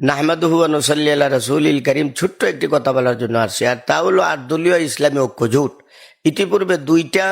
নাহমাদুহু নসল্লি আল্লাহ রসুল করিম, ছোট্ট একটি কথা বলার জন্য আসছে। আর তা হলো আর দলীয় ইসলামী ঐক্য জোট। ইতিপূর্বে দুইটা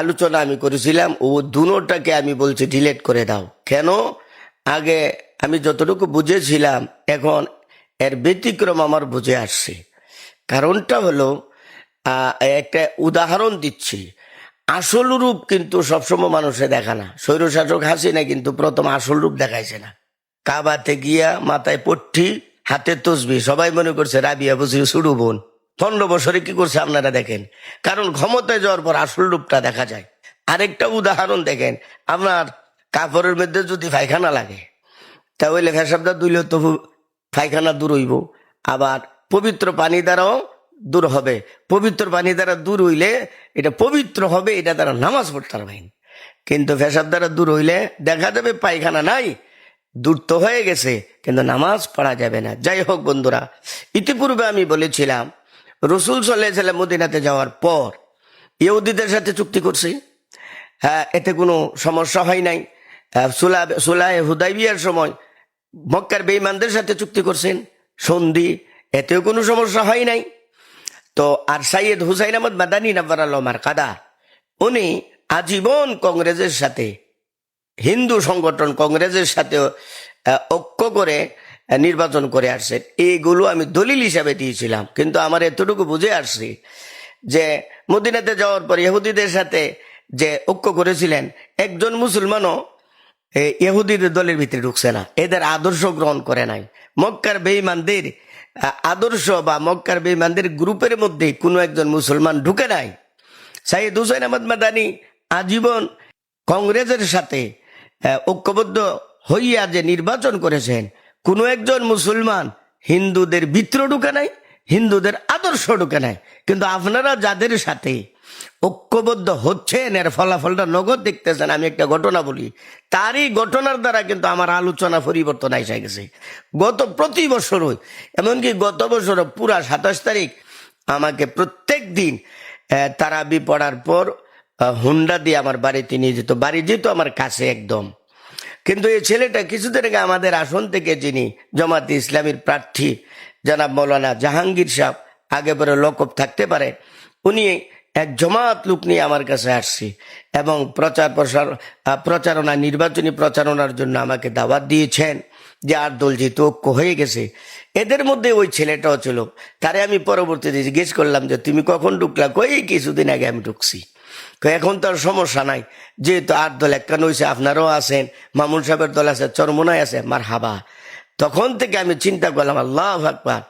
আলোচনা আমি করেছিলাম। ও দুটাকে আমি বলছি ডিলেট করে দাও। কেন? আগে আমি যতটুকু বুঝেছিলাম, এখন এর ব্যতিক্রম আমার বুঝে আসছে। কারণটা হলো একটা উদাহরণ দিচ্ছি। আসল রূপ কিন্তু সবসময় মানুষে দেখা না। স্বৈরশাসক হাসিনা কিন্তু প্রথম আসল রূপ দেখাইছে না। কাবাতে গিয়া মাথায় পট্টি, হাতে তসবি। সবাই মনে করছে রাবিয়া বুঝি সুডু বোন। পনেরো বছরে কি করছে আপনারা দেখেন? কারণ ক্ষমতায় যাওয়ার পর আসল রূপটা দেখা যায়। আরেকটা উদাহরণ দেখেন, আপনার কাপড়ের মধ্যে যদি পায়খানা লাগে, তাহলে ফেসাবটা দুইলে তবু পায়খানা দূর হইব। আবার পবিত্র পানি দ্বারাও দূর হবে। পবিত্র পানি দ্বারা দূর হইলে এটা পবিত্র হবে, এটা দ্বারা নামাজ পড়তে পারবেন। কিন্তু ফেসাব দ্বারা দূর হইলে দেখা যাবে পায়খানা নাই দূর তো হয়ে গেছে কিন্তু নামাজ পড়া যাবে না। যাই হোক বন্ধুরা ইতিপূর্বে আমি বলেছিলাম রসুল সাল্লাহ মদিনাতে যাওয়ার পর ইহুদিদের সাথে চুক্তি করছি। হ্যাঁ এতে কোনো সমস্যা হয় নাই। আহ, সুলা সুলাহ হুদাইবিয়ার সময় মক্কার বেইমানদের সাথে চুক্তি করছেন সন্ধি এতেও কোনো সমস্যা হয় নাই। তো আর সাইয়েদ হুসাইন আহমদ মাদানী নব্বর আলমার কাদা উনি আজীবন কংগ্রেসের সাথে হিন্দু সংগঠন কংগ্রেসের সাথে ঐক্য করে নির্বাচন করে আসছেন এইগুলো আমি দলিল হিসাবে দিয়েছিলাম, কিন্তু আমার এতটুকু বুঝে আসছি যে মদিনাতে যাওয়ার পর ইহুদিদের সাথে যে ঐক্য করেছিলেন, একজন মুসলমানও ইহুদিদের দলের ভিতরে ঢুকছে না, এদের আদর্শ গ্রহণ করে নাই। মক্কার বেইমানদের আদর্শ বা মক্কার বেইমানদের গ্রুপের মধ্যে কোনো একজন মুসলমান ঢুকে নাই। সাইদ হুসেন আহমদ মাদানি আজীবন কংগ্রেসের সাথে ঐক্যবদ্ধ হইয়া যে নির্বাচন করেছেন, কোনো একজন মুসলমান হিন্দুদের বিত্র ঢুকে নাই, হিন্দুদের আদর্শ ঢুকে নাই। কিন্তু আপনারা যাদের সাথে ঐক্যবদ্ধ হচ্ছেন, এর ফলাফলটা নগদ দেখতেছেন, আমি একটা ঘটনা বলি। তারই ঘটনার দ্বারা কিন্তু আমার আলোচনা পরিবর্তন এসে গেছে। গত প্রতি বছরই এমনকি গত বছর পুরা সাতাশ তারিখ আমাকে প্রত্যেক দিন তারাবি পড়ার পর হুন্ডা দিয়ে আমার বাড়িতে নিয়ে যেত। বাড়ি যেত আমার কাছে একদম। কিন্তু এই ছেলেটা কিছুদিন আগে আমাদের আসন থেকে যিনি জমাতে ইসলামীর প্রার্থী, জনাব মৌলানা জাহাঙ্গীর সাহেব, আগে পরে লকব থাকতে পারে, উনি এক জমাত লোক নিয়ে আমার কাছে আসছে এবং প্রচার প্রসার প্রচারণা, নির্বাচনী প্রচারণার জন্য আমাকে দাওয়াত দিয়েছেন যে আর দল যেহেতু ঐক্য হয়ে গেছে। এদের মধ্যে ওই ছেলেটাও ছিল। তারে আমি পরবর্তীতে জিজ্ঞেস করলাম যে, তুমি কখন ঢুকলা? কই? কিছুদিন আগে আমি ঢুকছি। এখন তো আর সমস্যা নাই। যেহেতু আর দল একখান হয়েছে আপনারও আছেন, মামুন সাহেবের দল আছে চরমোনায় আছে মার হাবা তখন থেকে আমি চিন্তা করলাম, আল্লাহ আকবার।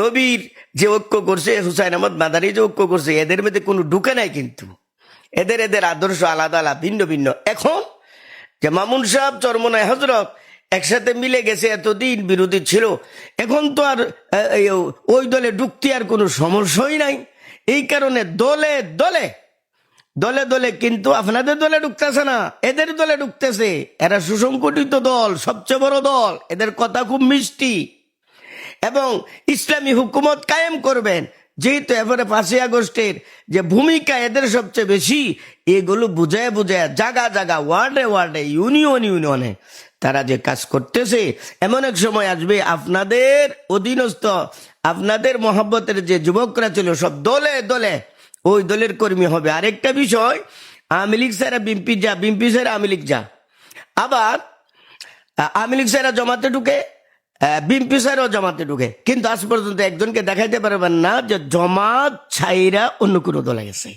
নবীর যে ঐক্য করছে, হুসাইন আহমদ মাদারি যে ঐক্য করছে, এদের মধ্যে কোনো ঢুকে নাই কিন্তু। এদের এদের আদর্শ আলাদা আলাদা, ভিন্ন ভিন্ন। এখন যে মামুন সাহেব চরমনায় হজরত একসাথে মিলে গেছে, এতদিন বিরোধী ছিল, এখন তো আর ওই দলে ঢুকতে আর কোনো সমস্যাই নাই। এই কারণে দলে দলে দলে দলে, কিন্তু আপনাদের দলে ঢুকতেছে না। এদের দলে ঢুকতেছে। এরা সুসংগঠিত দল, সবচেয়ে বড় দল। এদের কথা খুব মিষ্টি। এবং ইসলামী হুকুমত কায়েম করবেন। যেহেতু এবারে পাঁচই আগস্টের যে ভূমিকা এদের সবচেয়ে বেশি, এগুলো বুঝায় বুঝায় জাগা জাগা, ওয়ার্ডে ওয়ার্ডে, ইউনিয়ন ইউনিয়নে তারা যে কাজ করতেছে, এমন এক সময় আসবে আপনাদের অধীনস্থ, আপনাদের মহাব্বতের যে যুবকরা ছিল সব দলে দলে ওই দলের কর্মী হবে। আরেকটা বিষয়, আওয়ামী লীগ স্যারা বিম্পি যা বিম্পি স্যারা আওয়ামী লীগ যা। আবার আওয়ামী লীগ স্যারা জমাতে ঢুকে বিএনপি স্যারও জমাতে ঢুকে। কিন্তু আজ পর্যন্ত একজনকে দেখাইতে পারবেন না যে জমাত ছাইরা অন্য কোনো দলে গেছে।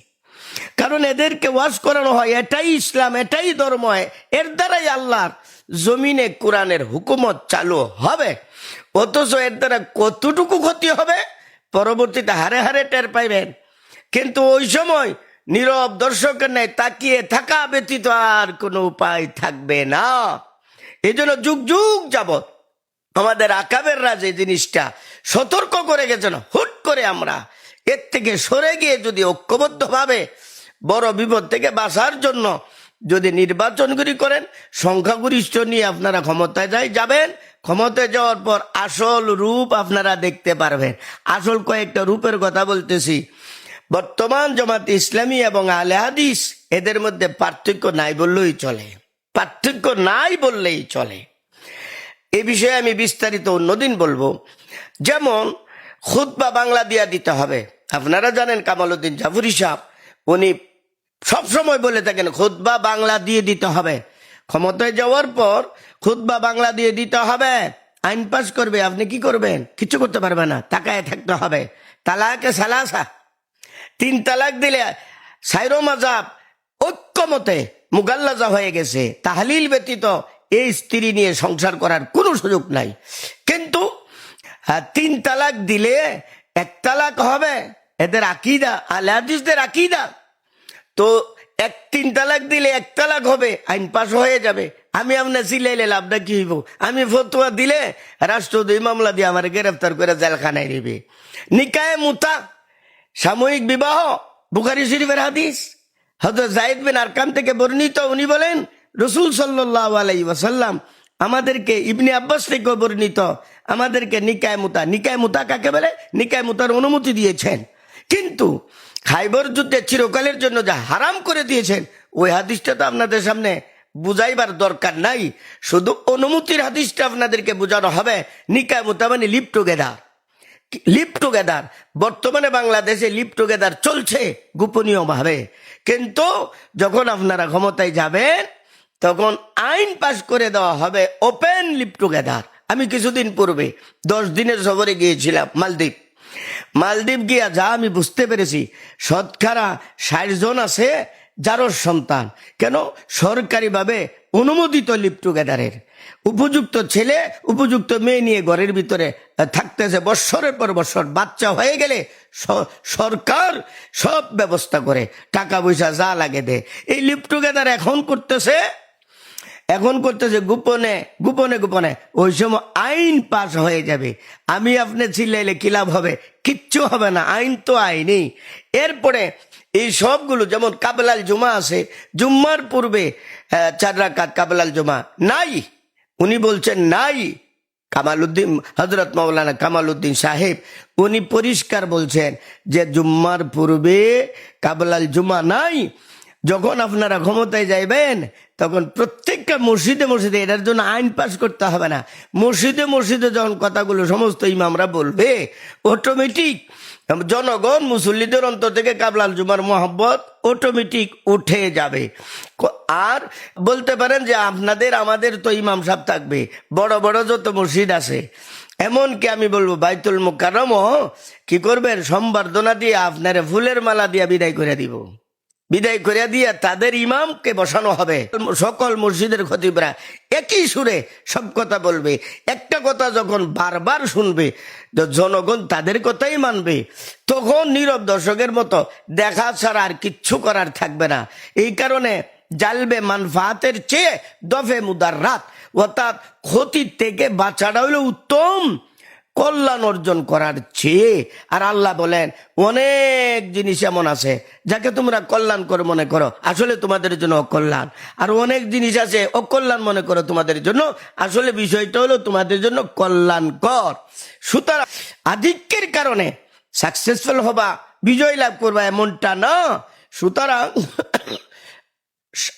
কারণ এদেরকে ওয়াশ করানো হয়, এটাই ইসলাম, এটাই ধর্ম এর দ্বারাই আল্লাহর জমিনে কোরআনের হুকুমত চালু হবে। অথচ এর দ্বারা কতটুকু ক্ষতি হবে, পরবর্তীতে হারে হারে টের পাইবেন। কিন্তু ওই সময় নীরব দর্শকের ন্যায় তাকিয়ে থাকা ব্যতীত আর কোনো উপায় থাকবে না। এই জন্য যুগ যুগ যাবত আমাদের আকাবের রাজে জিনিসটা সতর্ক করে গেছেন, হুট করে আমরা। এর থেকে সরে গিয়ে যদি ঐক্যবদ্ধভাবে বড় বিপদ থেকে বাঁচার জন্য যদি নির্বাচনগুলি করেন, সংখ্যাগরিষ্ঠ নিয়ে আপনারা ক্ষমতায় যাই যাবেন। ক্ষমতায় যাওয়ার পর আসল রূপ আপনারা দেখতে পারবেন। আসল কয়েকটা রূপের কথা বলতেছি। বর্তমান জামাত ইসলামী এবং আলে হাদিস এদের মধ্যে পার্থক্য নাই বললেই চলে। পার্থক্য নাই বললেই চলে। এ বিষয়ে আমি বিস্তারিত অন্যদিন বলব। যেমন খুদ বা বাংলা দিয়া দিতে হবে। আপনারা জানেন কামালউদ্দিন জাফরি সাহ উনি সবসময় বলে থাকেন খুদ বা বাংলা দিয়ে দিতে হবে। ক্ষমতায় যাওয়ার পর খুদ বা বাংলা দিয়ে দিতে হবে। আইন পাস করবে, আপনি কি করবেন? কিছু করতে পারবে না। তাকায় থাকতে হবে। তালাকে সালাসা। তিন তালাক দিলে সাইরো মাজাব ঐক্যমতে মুগাল্লাজা হয়ে গেছে। তাহলিল ব্যতীত এই স্ত্রী নিয়ে সংসার করার কোনো সুযোগ নাই। কিন্তু তিন তালাক দিলে এক তালাক হবে, এদের আকিদা আলে হাদিসদের আকিদা। তো এক তিন তালাক দিলে এক তালাক হবে, আইন পাশ হয়ে যাবে। আমি আপনার সিলাইলে লাভটা কি হইব? আমি ফতুয়া দিলে রাষ্ট্রদ্রোহী মামলা দিয়ে আমার গ্রেফতার করে জেলখানায় নেবে। নিকায় মুতা সাময়িক বিবাহ? বুখারি শরীফের হাদিস। হজরত জাহিদ বিন আরকাম থেকে বর্ণিত, উনি বলেন, রসুল সাল্লাহ আলাই আমাদেরকে ইবনে আব্বাস থেকে বর্ণিত, আমাদেরকে নিকায় মুতা নিকায় মুতা কাকে বলে? নিকায় মুতার অনুমতি দিয়েছেন। কিন্তু খাইবর যুদ্ধে চিরকালের জন্য যা হারাম করে দিয়েছেন, ওই হাদিসটা তো আপনাদের সামনে বুঝাইবার দরকার নাই। শুধু অনুমতির হাদিসটা আপনাদেরকে বোঝানো হবে। নিকায় মুতা মানে লিপ টুগেদার। Lip together. বর্তমানে বাংলাদেশে লিপ টুগেদার চলছে গোপনীয় ভাবে কিন্তু যখন আপনারা ক্ষমতায় যাবেন, তখন আইন পাশ করে দেওয়া হবে ওপেন লিপ টুগেদার। আমি কিছুদিন পূর্বে, দশ দিনের সফরে গিয়েছিলাম মালদ্বীপ। মালদ্বীপ গিয়া যা আমি বুঝতে পেরেছি, শতকরা ষাট জন আছে যারোর সন্তান। কেন? সরকারিভাবে অনুমোদিত লিপ টুগেদারের। উপযুক্ত ছেলে, উপযুক্ত মেয়ে নিয়ে ঘরের ভিতরে থাকতেছে বৎসরের পর বৎসর, বাচ্চা হয়ে গেলে সরকার সব ব্যবস্থা করে, টাকা পয়সা যা লাগে দে। এই লিপ টুগেদার এখন করতেছে এখন করতেছে গোপনে গোপনে গোপনে। ওই সময় আইন পাস হয়ে যাবে। আমি আপনি চিল্লাইলে কি লাভ হবে? কিচ্ছু হবে না, আইন তো আইনই। এরপরে এই সবগুলো, যেমন কাবলাল জুমা আছে, জুম্মার পূর্বে চার রাকাত কাবেলাল জুমা নাই। উনি বলছেন, নাই। কামালউদ্দিন হজরত মৌলানা কামালউদ্দিন সাহেব, উনি পরিষ্কার বলছেন যে জুম্মার পূর্বে কাবলাল জুমা নাই। যখন আপনারা ক্ষমতায় যাইবেন, তখন প্রত্যেকটা মসজিদে মসজিদে এটার জন্য আইন পাস করতে হবে না। মসজিদে মসজিদে যখন কথাগুলো সমস্ত ইমামরা বলবে অটোমেটিক জনগণ মুসল্লিদের অন্তর থেকে কাবলাল জুমার মোহাম্মত অটোমেটিক উঠে যাবে। আর বলতে পারেন যে আপনাদের, আমাদের তো ইমাম সাহেব থাকবে, বড় বড় যত মসজিদ আছে। এমনকি আমি বলব বাইতুল মুকাররমও, কি করবেন? সম্বর্ধনা দিয়ে আপনারে ফুলের মালা দিয়ে বিদায় করে দিব। বিদায় করে দিয়ে তাদের ইমামকে বসানো হবে। সকল মসজিদের খতিবরা একই সুরে সব কথা বলবে। একটা কথা যখন বারবার শুনবে জনগণ তাদের কথাই মানবে। তখন নীরব দর্শকের মতো দেখা ছাড়া আর কিচ্ছু করার থাকবে না। এই কারণে জালবে মানফাতের চেয়ে দফে মুদার রাত অর্থাৎ ক্ষতির থেকে বাঁচাটা হলো উত্তম। কল্যাণ অর্জন করার চেয়ে, আর আল্লাহ বলেন, অনেক জিনিস এমন আছে যাকে তোমরা কল্যাণ করে মনে করো, আসলে তোমাদের জন্য অকল্যাণ। আর অনেক জিনিস আছে অকল্যাণ মনে করো তোমাদের জন্য, আসলে বিষয়টা হলো তোমাদের জন্য কল্যাণকর। সুতরাং আধিক্যের কারণে সাকসেসফুল হবা, বিজয় লাভ করবা এমনটা না। সুতরাং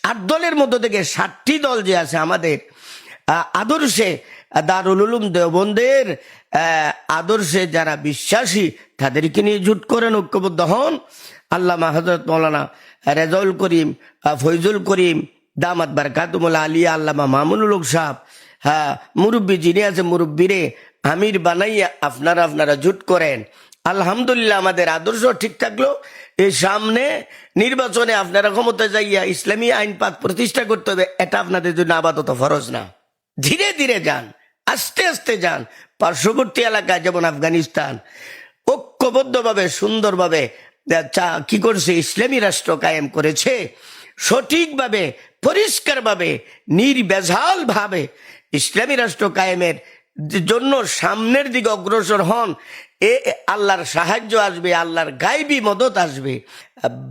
আট দলের মধ্য থেকে ষাটটি দল যে আছে আমাদের আদর্শে দারুল উলুম দেওবন্দের আদর্শে যারা বিশ্বাসী, তাদেরকে নিয়ে জুট করেন, ঐক্যবদ্ধ হন। আল্লাহ হজরত মৌলানা রেজাউল করিম ফৈজুল করিম, দামাত বারকাতুমুল্লা আলিয়া, আল্লামা মামুনুল সাহ হ্যাঁ মুরব্বী যিনি আছে মুরব্বীরে, আমির বানাইয়া আপনারা আপনারা জুট করেন। আলহামদুলিল্লাহ আমাদের আদর্শ ঠিক থাকল। এই সামনে নির্বাচনে আপনারা ক্ষমতা যাইয়া ইসলামী আইন পাক প্রতিষ্ঠা করতে হবে, এটা আপনাদের জন্য আপাতত ফরজ না। ধীরে ধীরে যান। আস্তে আস্তে যান। পার্শ্ববর্তী এলাকায়, যেমন আফগানিস্তান, ঐক্যবদ্ধভাবে, সুন্দরভাবে কি করছে, ইসলামী রাষ্ট্র কায়েম করেছে, সঠিকভাবে, পরিষ্কারভাবে নির্বেজাল ভাবে ইসলামী রাষ্ট্র কায়েমের জন্য সামনের দিকে অগ্রসর হন। এ, আল্লাহর সাহায্য আসবে, আল্লাহর গাইবী মদত আসবে।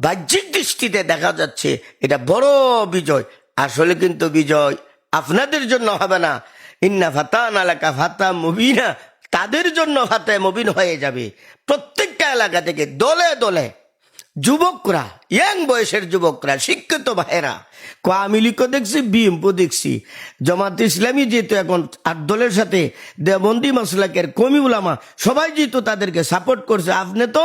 বাহ্যিক দৃষ্টিতে দেখা যাচ্ছে, এটা বড় বিজয়। আসলে কিন্তু বিজয় আপনাদের জন্য হবে না। ইন্না ফাতান এলাকা ফাতা মুবিনা। তাদের জন্য ফাতে মুবিন হয়ে যাবে। প্রত্যেকটা এলাকা থেকে দলে দলে যুবকরা, ইয়াং বয়সের যুবকরা, শিক্ষিত ক আমি দেখছি, বিএমপো দেখছি। জামাত ইসলামী যেহেতু এখন আট দলের সাথে দেবন্দি মাসলাকের কমি উলামা, সবাই যেহেতু তাদেরকে সাপোর্ট করছে, আপনি তো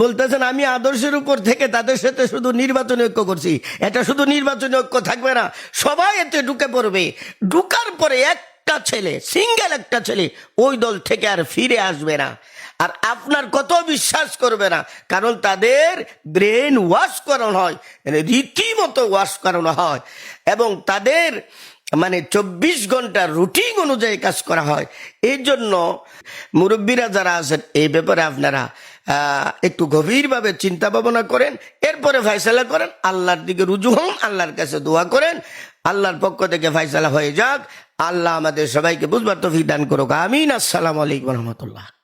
বলতেছেন আমি আদর্শের উপর থেকে তাদের সাথে শুধু নির্বাচনী ঐক্য করছি। এটা শুধু নির্বাচনী ঐক্য থাকবে না, সবাই এতে ঢুকে পড়বে। ঢুকার পরে একটা ছেলে সিঙ্গেল একটা ছেলে, ওই দল থেকে আর ফিরে আসবে না। আর আপনার কত বিশ্বাস করবে না? কারণ তাদের ব্রেন ওয়াশ করানো হয়, রীতিমতো ওয়াশ করানো হয় এবং তাদের মানে চব্বিশ ঘণ্টা রুটিন অনুযায়ী কাজ করা হয়। এই জন্য মুরব্বীরা যারা আছেন, এই ব্যাপারে আপনারা একটু গভীরভাবে চিন্তা ভাবনা করেন। এরপরে ফয়সালা করেন, আল্লাহর দিকে রুজু হন, আল্লাহর কাছে দোয়া করেন। আল্লাহর পক্ষ থেকে ফাইসালা হয়ে যাক। আল্লাহ আমাদের সবাইকে বুঝবার তফিক দান করুক। আমিন। আসসালাম আলাইকুম রহমতুল্লাহ।